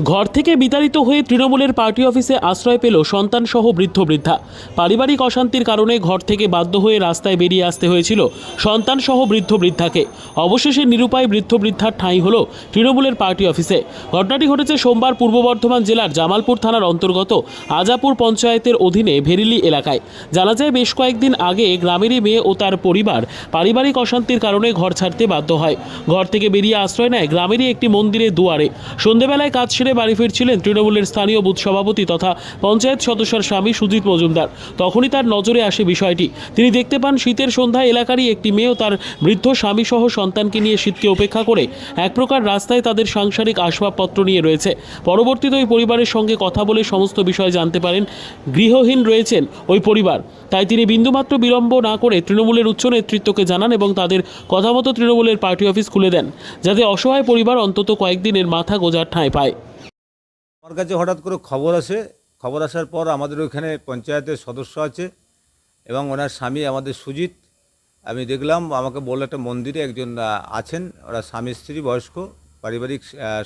ঘর থেকে বিতাড়িত হয়ে তৃণমূলের পার্টি অফিসে আশ্রয় পেল সন্তান সহ বৃদ্ধ বৃদ্ধা। পারিবারিক অশান্তির কারণে ঘর থেকে বাধ্য হয়ে রাস্তায় বেরিয়ে আসতে হয়েছিল সন্তান সহ বৃদ্ধ বৃদ্ধাকে। অবশেষে নিরুপায় বৃদ্ধ বৃদ্ধার ঠাঁই হল তৃণমূলের পার্টি অফিসে। ঘটনাটি ঘটেছে সোমবার পূর্ব বর্ধমান জেলার জামালপুর থানার অন্তর্গত আজাপুর পঞ্চায়েতের অধীনে ভেরিলি এলাকায়। জানা যায়, বেশ কয়েকদিন আগে গ্রামেরই মেয়ে ও তার পরিবার পারিবারিক অশান্তির কারণে ঘর ছাড়তে বাধ্য হয়। ঘর থেকে বেরিয়ে আশ্রয় নেয় গ্রামেরই একটি মন্দিরের দুয়ারে। সন্ধেবেলায় কাজ সেরে বাড়ি ফিরছিলেন তৃণমূলের স্থানীয় বুথ সভাপতি তথা পঞ্চায়েত সদস্যর স্বামী সুজিত মজুমদার। তখনই তার নজরে আসে বিষয়টি। তিনি দেখতে পান শীতের সন্ধ্যায় এলাকারই একটি মেয়ে ও তার বৃদ্ধ স্বামী সহ সন্তানকে নিয়ে শীতকে উপেক্ষা করে এক প্রকার রাস্তায় তাদের সাংসারিক আসবাবপত্র নিয়ে রয়েছে। পরবর্তীতে ওই পরিবারের সঙ্গে কথা বলে সমস্ত বিষয় জানতে পারেন। গৃহহীন রয়েছেন ওই পরিবার। তাই তিনি বিন্দুমাত্র বিলম্ব না করে তৃণমূলের উচ্চ নেতৃত্বকে জানান এবং তাদের কথা মতো তৃণমূলের পার্টি অফিস খুলে দেন, যাতে অসহায় পরিবার অন্তত কয়েকদিনের মাথা গোজার ঠাঁই পায়। আমার কাছে হঠাৎ করে খবর আসে। খবর আসার পর আমাদের ওইখানে পঞ্চায়েতের সদস্য আছে এবং ওনার স্বামী আমাদের সুজিত। আমি দেখলাম আমাকে বলল একটা মন্দিরে একজন আছেন। ওরা স্বামী, স্ত্রী, বয়স্ক, পারিবারিক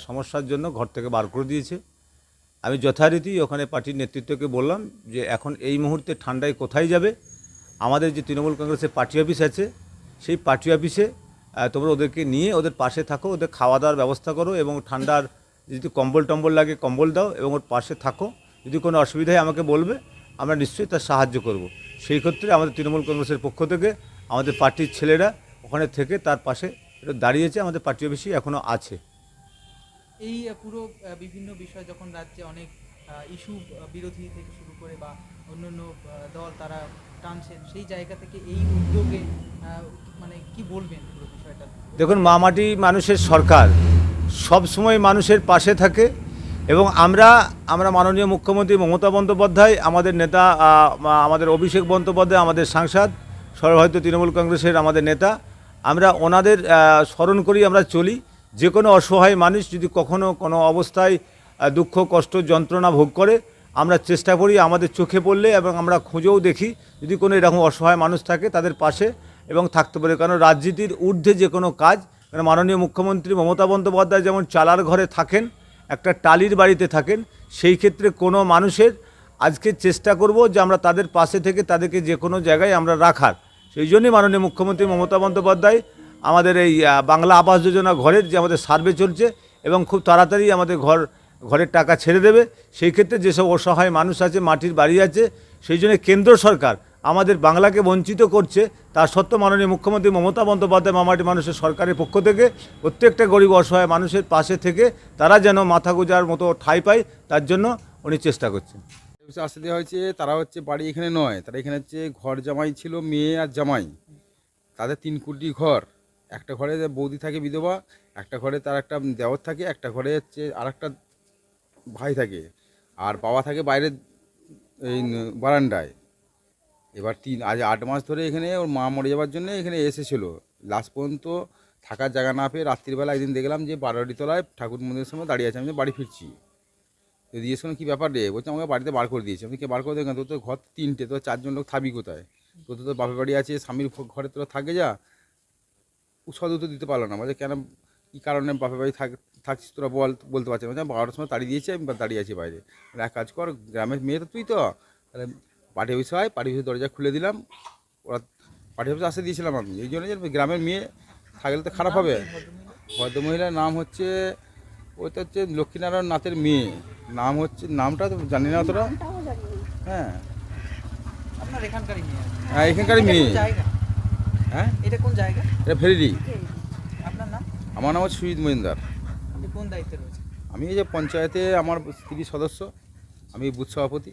সমস্যার জন্য ঘর থেকে বার করে দিয়েছে। আমি যথারীতি ওখানে পার্টির নেতৃত্বকে বললাম যে এখন এই মুহূর্তে ঠান্ডায় কোথায় যাবে? আমাদের যে তৃণমূল কংগ্রেসের পার্টি অফিস আছে, সেই পার্টি অফিসে তোমরা ওদেরকে নিয়ে ওদের পাশে থাকো, ওদের খাওয়া দাওয়ার ব্যবস্থা করো এবং ঠান্ডার যদি কম্বল টম্বল লাগে কম্বল দাও এবং ওর পাশে থাকো। যদি কোনো অসুবিধা হয় আমাকে বলবে আমরা নিশ্চয়ই তার সাহায্য করব। সেই ক্ষেত্রে আমাদের তৃণমূল কংগ্রেসের পক্ষ থেকে আমাদের পার্টির ছেলেরা ওখানে থেকে তার পাশে দাঁড়িয়েছে আমাদের পার্টি অফিসে এখনও আছে। এই পুরো বিভিন্ন বিষয় যখন রাজ্যে অনেক ইস্যু বিরোধী থেকে শুরু করে বা অন্যান্য আহ, দল তারা টানছেন সেই জায়গা থেকে এই উদ্যোগে মানে কি বলবেন পুরো বিষয়টা? দেখুন মামাটি মানুষের সরকার। সব সময় মানুষের পাশে থাকে এবং আমরা আমরা মাননীয় মুখ্যমন্ত্রী মমতা বন্দ্যোপাধ্যায়, আমাদের নেতা আমাদের অভিষেক বন্দ্যোপাধ্যায়, আমাদের সাংসদ, সর্বভারতীয় তৃণমূল কংগ্রেসের আমাদের নেতা, আমরা ওনাদের স্মরণ করি, আমরা চলি। যে কোনো অসহায় মানুষ যদি কখনো কোনো অবস্থায় দুঃখ, কষ্ট, যন্ত্রণা ভোগ করে, আমরা চেষ্টা করি আমাদের চোখে পড়লে এবং আমরা খুঁজেও দেখি যদি কোনো এরকম অসহায় মানুষ থাকে তাদের পাশে এবং থাকতে পারে। কারণ রাজনীতির ঊর্ধ্বে যে কোনো কাজ কারণ মাননীয় মুখ্যমন্ত্রী মমতা বন্দ্যোপাধ্যায় যেমন চালার ঘরে থাকেন, একটা টালির বাড়িতে থাকেন, সেই ক্ষেত্রে কোনো মানুষের আজকে চেষ্টা করব যে আমরা তাদের পাশে থেকে তাদেরকে যে কোনো জায়গায় আমরা রাখার। সেই জন্যই মাননীয় মুখ্যমন্ত্রী মমতা বন্দ্যোপাধ্যায় আমাদের এই বাংলা আবাস যোজনা ঘরের যে আমাদের সার্ভে চলছে এবং খুব তাড়াতাড়ি আমাদের ঘর, ঘরের টাকা ছেড়ে দেবে। সেই ক্ষেত্রে যেসব অসহায় মানুষ আছে, মাটির বাড়ি আছে, সেই জন্য কেন্দ্র সরকার আমাদের বাংলাকে বঞ্চিত করছে, তার সত্ত্বেও মাননীয় মুখ্যমন্ত্রী মমতা বন্দ্যোপাধ্যায় মামাটি মানুষের সরকারের পক্ষ থেকে প্রত্যেকটা গরিব অসহায় মানুষের পাশে থেকে তারা যেন মাথা গোজার মতো ঠাঁই পায়, তার জন্য উনি চেষ্টা করছেন। আসতে দেওয়া হয়েছে, তারা হচ্ছে বাড়ি এখানে নয়, তারা এখানে হচ্ছে ঘর জামাই ছিল, মেয়ে আর জামাই। তাদের তিন কোটি ঘর, একটা ঘরে বৌদি থাকে বিধবা, একটা ঘরে তার একটা দেওর থাকে, একটা ঘরে হচ্ছে আর একটা ভাই থাকে, আর বাবা থাকে বাইরে এই বারান্দায়। এবার তিন, আজ আট মাস ধরে এখানে ওর মা মরে যাওয়ার জন্য এখানে এসেছিল। লাস্ট পর্যন্ত থাকার জায়গা না পেয়ে রাত্রিবেলা একদিন দেখলাম যে বারোয়ারি তলায় ঠাকুর মন্দিরের সময় দাঁড়িয়ে আছে, আমি বাড়ি ফিরছি। তো জিজ্ঞেস করলাম, কী ব্যাপার রে? বলছে, আমাকে বাড়িতে বার করে দিয়েছে। আমি কে বার করে দেবেন তোর তো ঘর তিনটে, তোর চারজন লোক থাকবি কোথায়? তোর তো তোর বাপের বাড়ি আছে, স্বামীর ঘরে তোরা থাকে যা। সদ তো দিতে পারল না। বলছে, কেন, কী কারণে বাপের বাড়ি থাক, থাকছিস তোরা বল, বলতে পারছি না। বারোটার সময় তাড়িয়ে দিয়েছে, আমি দাঁড়িয়ে আছি বাইরে। এক কাজ কর, গ্রামের মেয়ে তো তুই তো। তাহলে পার্টি অফিসে হয় পার্টি অফিসে দরজা খুলে দিলাম। ওরা পার্টি অফিসে আসতে দিয়েছিলাম আমি। এই জন্য গ্রামের মেয়ে থাকলে তো খারাপ হবে। ভদ্রমহিলার নাম হচ্ছে ওইটা হচ্ছে লক্ষ্মীনারায়ণ নাথের মেয়ে। নাম হচ্ছে নামটা তো জানি না অতটা। হ্যাঁ। এখানকারই হ্যাঁ এখানকারই মেয়ে। হ্যাঁ? এটা কোন জায়গা? এটা ফেরিডি আপনার নাম? আমার নাম হচ্ছে সুজিত মজুমদার। আপনি কোন দায়িত্বে রয়েছে আমি এই যে পঞ্চায়েতে আমার স্ত্রী সদস্য আমি বুথ সভাপতি।